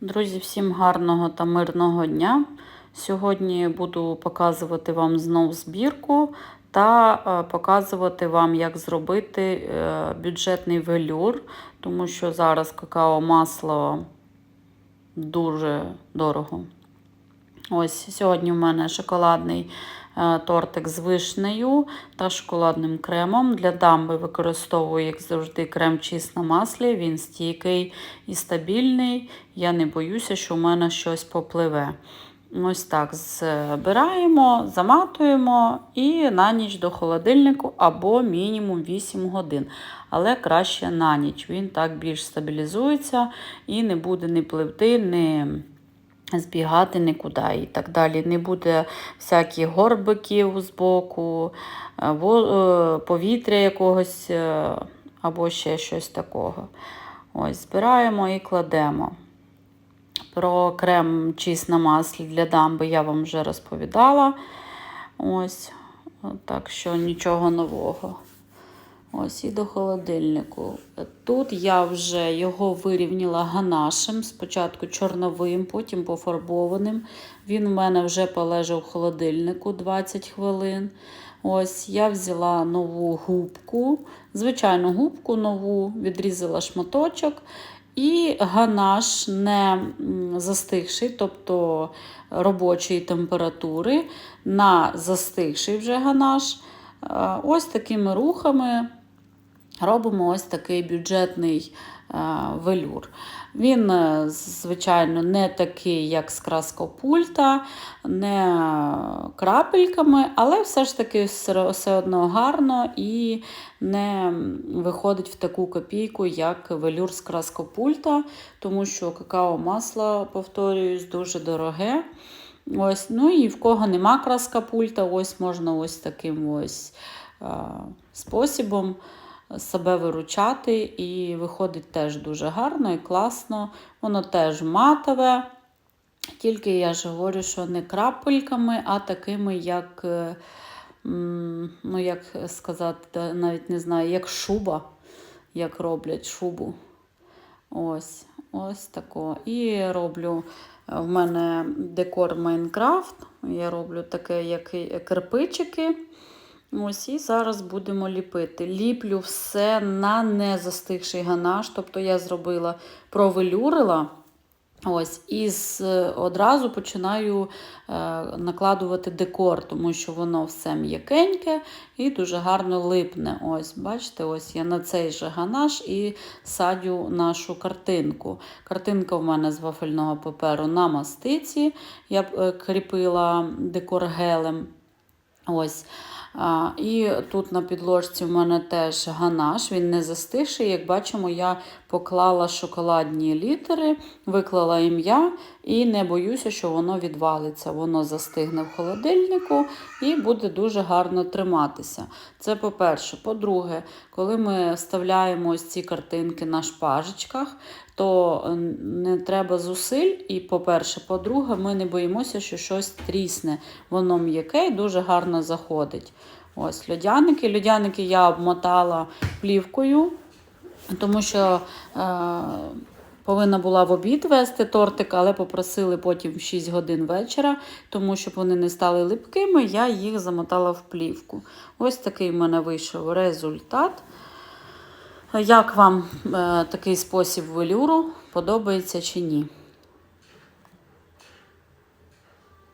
Друзі, всім гарного та мирного дня. Сьогодні буду показувати вам знов збірку та е, показувати вам, як зробити е, бюджетний велюр, тому що зараз какао масло дуже дорого. Ось сьогодні в мене шоколадний е, тортик з вишнею та шоколадним кремом. Для дамби використовую, як завжди, крем чист на маслі. Він стійкий і стабільний. Я не боюся, що в мене щось попливе. Ось так збираємо, заматуємо і на ніч до холодильнику або мінімум 8 годин. Але краще на ніч. Він так більш стабілізується і не буде ні пливти, ні збігати нікуди і так далі. Не буде всяких горбиків з боку, е, е, повітря якогось е, або ще щось такого. Ось, збираємо і кладемо. Про крем чист на маслі для дамби я вам вже розповідала. Ось, так що нічого нового. Ось і до холодильнику. Тут я вже його вирівняла ганашем, спочатку чорновим, потім пофарбованим. Він у мене вже полежав в холодильнику 20 хвилин. Ось я взяла нову губку, звичайну губку нову, відрізала шматочок. І ганаш не застигший, тобто робочої температури, на застигший вже ганаш. Е, Ось такими рухами робимо ось такий бюджетний е, велюр. Він, е, звичайно, не такий, як з краскопульта, не крапельками, але все ж таки все одно гарно і не виходить в таку копійку, як велюр з краскопульта, тому що какао-масло, повторююсь, дуже дороге. Ось, ну і в кого нема краска пульта, ось можна ось таким ось а, способом себе виручати. І виходить теж дуже гарно і класно. Воно теж матове. Тільки я ж говорю, що не крапельками, а такими, як, е, ну, як сказати, навіть не знаю, як шуба, як роблять шубу. Ось, ось тако. І роблю е, в мене декор Майнкрафт. Я роблю таке, як кирпичики. Ось і зараз будемо ліпити. Ліплю все на незастигший ганаш. Тобто я зробила, провелюрила. Ось, і з, одразу починаю е, накладувати декор, тому що воно все м'якеньке і дуже гарно липне. Ось, бачите, ось я на цей же ганаш і садю нашу картинку. Картинка в мене з вафельного паперу на мастиці. Я е, кріпила декор гелем. Ось. І тут на підложці в мене теж ганаш, він не застигший. Як бачимо, я поклала шоколадні літери, виклала ім'я і не боюся, що воно відвалиться. Воно застигне в холодильнику і буде дуже гарно триматися. Це по-перше. По-друге, коли ми вставляємо ось ці картинки на шпажечках, то е, не треба зусиль. І, по-перше, по-друге, ми не боїмося, що щось трісне. Воно м'яке і дуже гарно заходить. Ось льодяники. Льодяники я обмотала плівкою, тому що е, повинна була в обід вести тортик, але попросили потім в 6 годин вечора, тому щоб вони не стали липкими, я їх замотала в плівку. Ось такий в мене вийшов результат. Як вам е, такий спосіб велюру? Подобається чи ні?